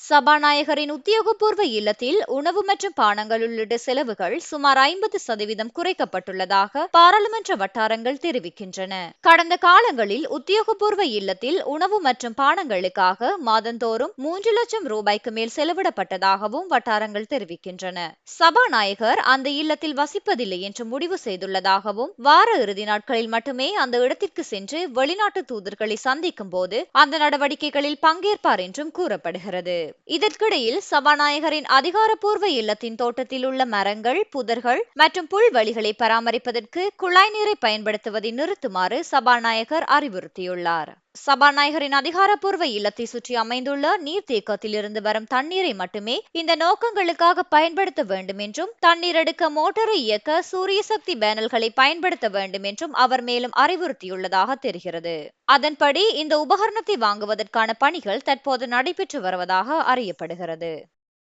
சபாநாயகரின் உத்தியோகபூர்வ இல்லத்தில் உணவு மற்றும் பானங்கள் உள்ளிட்ட செலவுகள் சுமார் ஐம்பது சதவீதம் குறைக்கப்பட்டுள்ளதாக பாராளுமன்ற வட்டாரங்கள் தெரிவிக்கின்றன. கடந்த காலங்களில் உத்தியோகபூர்வ இல்லத்தில் உணவு மற்றும் பானங்களுக்காக மாதந்தோறும் மூன்று லட்சம் ரூபாய்க்கு மேல் செலவிடப்பட்டதாகவும் வட்டாரங்கள் தெரிவிக்கின்றன. சபாநாயகர் அந்த இல்லத்தில் வசிப்பதில்லை என்று முடிவு செய்துள்ளதாகவும் வார இறுதி நாட்களில் மட்டுமே அந்த இடத்திற்கு சென்று வெளிநாட்டு தூதர்களை சந்திக்கும் போது அந்த நடவடிக்கைகளில் பங்கேற்பார் என்றும் கூறப்படுகிறது. இதற்கிடையில் சபாநாயகரின் அதிகாரப்பூர்வ இல்லத்தின் தோட்டத்தில் உள்ள மரங்கள் புதர்கள் மற்றும் புல்வெளிகளை பராமரிப்பதற்கு குழாய் நீரை பயன்படுத்துவதை நிறுத்துமாறு சபாநாயகர் அறிவுறுத்தியுள்ளார். சபாநாயகரின் அதிகாரப்பூர்வ இல்லத்தை சுற்றி அமைந்துள்ள நீர்த்தேக்கத்தில் இருந்து வரும் தண்ணீரை மட்டுமே இந்த நோக்கங்களுக்காக பயன்படுத்த வேண்டும் என்றும் தண்ணீர் எடுக்க மோட்டாரை இயக்க சூரிய சக்தி பேனல்களை பயன்படுத்த வேண்டும் என்றும் அவர் மேலும் அறிவுறுத்தியுள்ளதாக தெரிகிறது. அதன்படி இந்த உபகரணத்தை வாங்குவதற்கான பணிகள் தற்போது நடைபெற்று வருவதாக அறியப்படுகிறது.